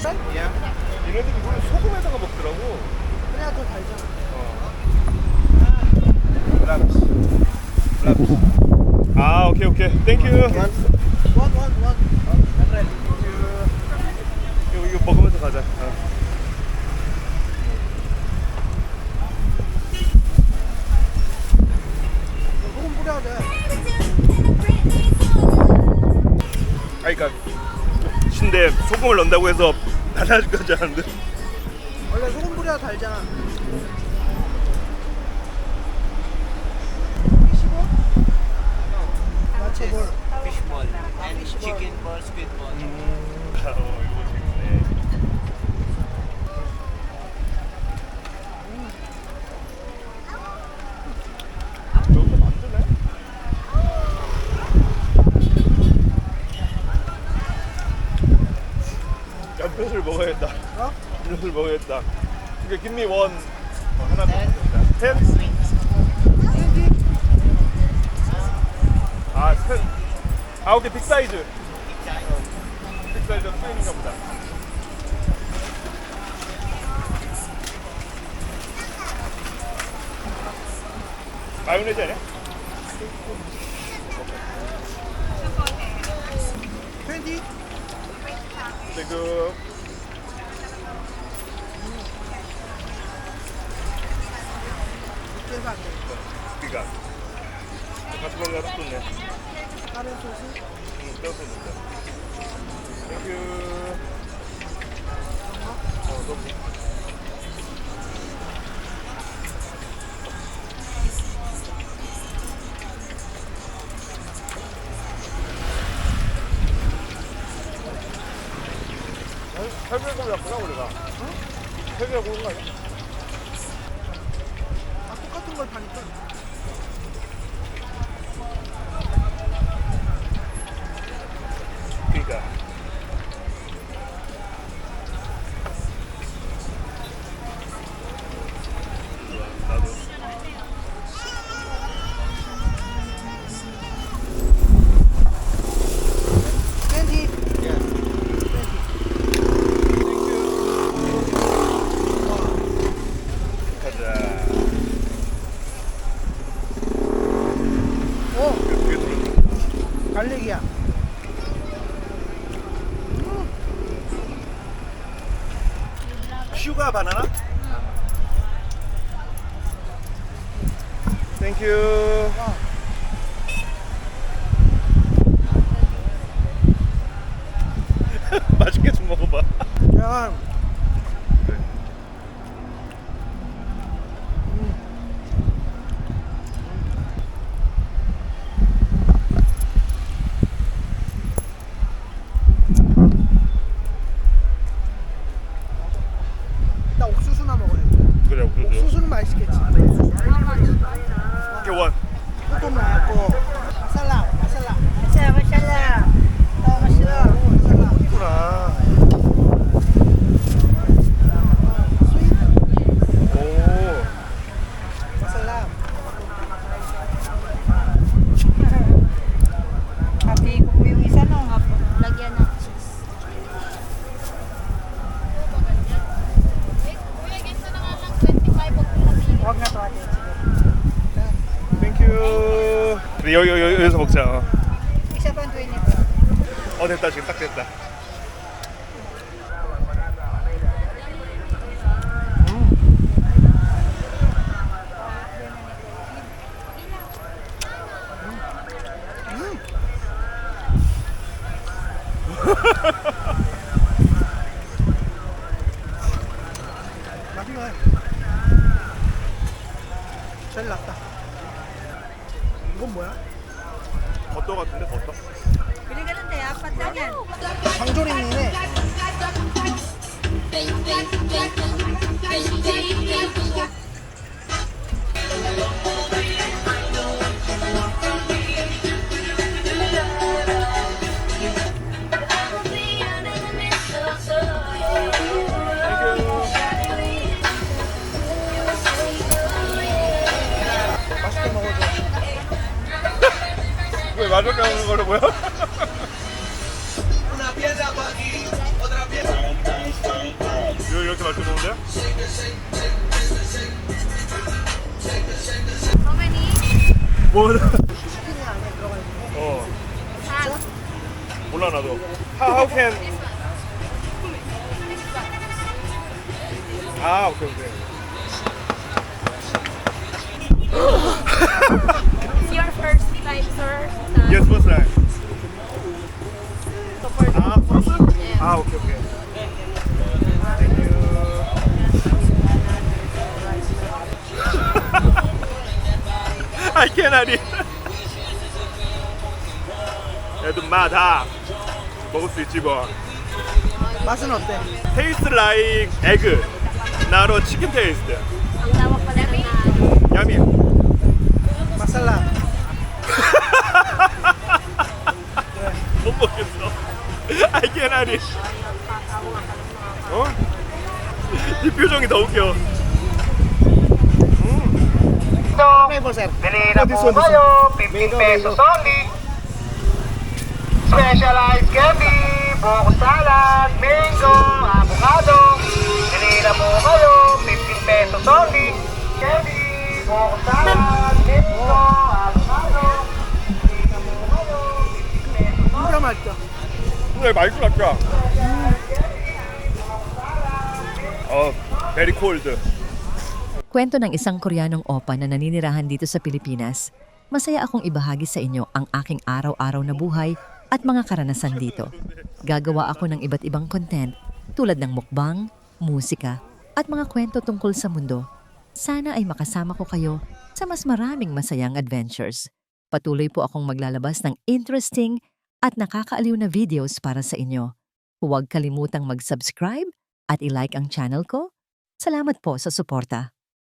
쌀? 얘네들이 이걸 소금에다가 먹더라고. 그래야 더 달잖아. 랍스. 랍스. 아 오케이 오케이. 땡큐. 원, 원, 원. 이거 이거 먹으면서 가자. 어. 그러니까 신데 소금을 넣는다고 해서 달라질 건지 알았는데. 원래 소금 뿌려야 달잖아. 25? 야채볼. fish ball and chicken ball, squid ball. 아, 어, 이거 재밌네. 여기서 만드네? 연평을 먹어야겠다. 어? 연평을 먹어야겠다. 그러니까 김미 원 어, 하나 더 먹자. 텐? 아, 텐. 아, 오케이 빅 사이즈. 어, 빅 사이즈 트윈인가 보다. 마요네즈 아니야? 20? 지금 비가 같이 먹으니까 딱 좋네. 다른 소스? 응, 떼어서 먹자. 땡큐. 어, 너무. 설명 좀 yap구나 우리가. 응? 설명 고른 거 아니야? 걸 파니까. 그러니까. 슈가 바나나? 땡큐. 와. 맛있게 좀 먹어봐. 야, 나 옥수수나 먹어야 돼. 그래, 그래. 옥수수는 맛있겠지. 이게 원. 조금 낫고. 마살라, 마살라. Masya, mashallah. Oh, mashallah. 오, 마살라. 있구나. 스윗, 오. 마살라. Happy ko po yung isa no. Lagyan ng cheese. Huwag na to ate. 그래, 여기, 여기, 여기서 먹자. 어. Isa pa ang 20 po. 어, 됐다. 지금 딱 됐다. 맛있네. 제일 낫다. 이건 뭐야? 버터 같은데, tayo. Apat lang yan. 장조림이네. Aquí, otra pieza. 이렇게 먹는데? How many? 뭐? 치킨이 안에 들어가 있는 어 Half. 몰라 나도. How, how can? 아 오케이 오케이. Time, sir. Uh, Yes, what's that? So for 아 소스? 아 오케이 오케이. I cannot eat. 얘도 맛 다 먹을 수 있지 뭐. 맛은 어때? Taste like egg, not a chicken taste. ang tawag pala na Yummy. 마살라. 못 먹겠어. I cannot eat. 어? 이 표정이 더 웃겨. Flavor, sir. Bili na Oh, po kayo, 15 Mango, pesos only. Specialized candy, buko salad, mango, avocado. Bili na po kayo, 15 pesos only. Candy, buko salad, mango, avocado. 네, 맛있어 맛있어. 어, very cold. Kwento ng isang Koreanong opa na naninirahan dito sa Pilipinas, masaya akong ibahagi sa inyo ang aking araw-araw na buhay at mga karanasan dito. Gagawa ako ng iba't ibang content tulad ng mukbang, musika, at mga kwento tungkol sa mundo. Sana ay makasama ko kayo sa mas maraming masayang adventures. Patuloy po akong maglalabas ng interesting at nakakaaliw na videos para sa inyo. Huwag kalimutang mag-subscribe at i-like ang channel ko. Salamat po sa suporta.